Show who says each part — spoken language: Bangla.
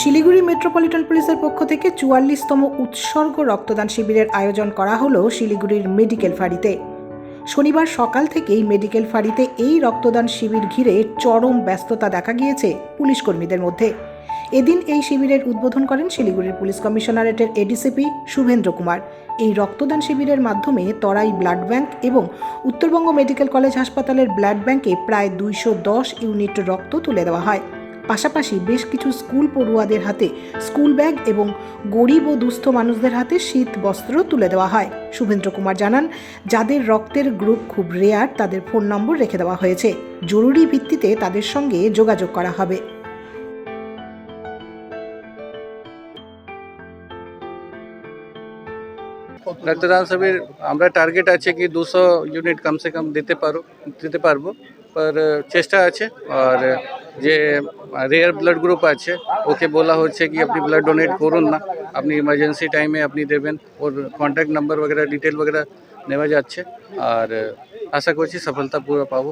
Speaker 1: শিলিগুড়ি মেট্রোপলিটন পুলিশের পক্ষ থেকে চুয়াল্লিশতম উৎসর্গ রক্তদান শিবিরের আয়োজন করা হলো শিলিগুড়ির মেডিকেল ফাঁড়িতে। শনিবার সকাল থেকেই মেডিকেল ফাঁড়িতে এই রক্তদান শিবির ঘিরে চরম ব্যস্ততা দেখা গিয়েছে পুলিশ কর্মীদের মধ্যে। এদিন এই শিবিরের উদ্বোধন করেন শিলিগুড়ির পুলিশ কমিশনারেটের এডিসিপি শুভেন্দ্র কুমার। এই রক্তদান শিবিরের মাধ্যমে তরাই ব্লাড ব্যাংক এবং উত্তরবঙ্গ মেডিকেল কলেজ হাসপাতালের ব্লাড ব্যাংকে প্রায় দুইশো দশ ইউনিট রক্ত তুলে দেওয়া হয়। পাশাপাশি বেশ কিছু স্কুল পড়ুয়াদের হাতে স্কুল ব্যাগ এবং গরিব ও দুস্থ মানুষদের হাতে শীত বস্ত্র তুলে দেওয়া হয়। শুভেন্দ্র কুমার জানান, যাদের রক্তের গ্রুপ খুব রেয়ার তাদের ফোন নম্বর রেখে দেওয়া হয়েছে। জরুরি ভিত্তিতে তাদের সঙ্গে যোগাযোগ করা হবে।
Speaker 2: রক্তদান শিবির আমরা টার্গেট আছে কি দুশো ইউনিট কমসে কম দিতে পারো, দিতে পারব পর চেষ্টা আছে। আর যে রেয়ার ব্লাড গ্রুপ আছে ওকে বলা হচ্ছে কি আপনি ব্লাড ডোনেট করুন না আপনি ইমার্জেন্সি টাইমে আপনি দেবেন ওর কন্ট্যাক্ট নাম্বার वगैरह ডিটেল वगैरह নেওয়া যাচ্ছে আর আশা করছি সফলতা পুরো পাবো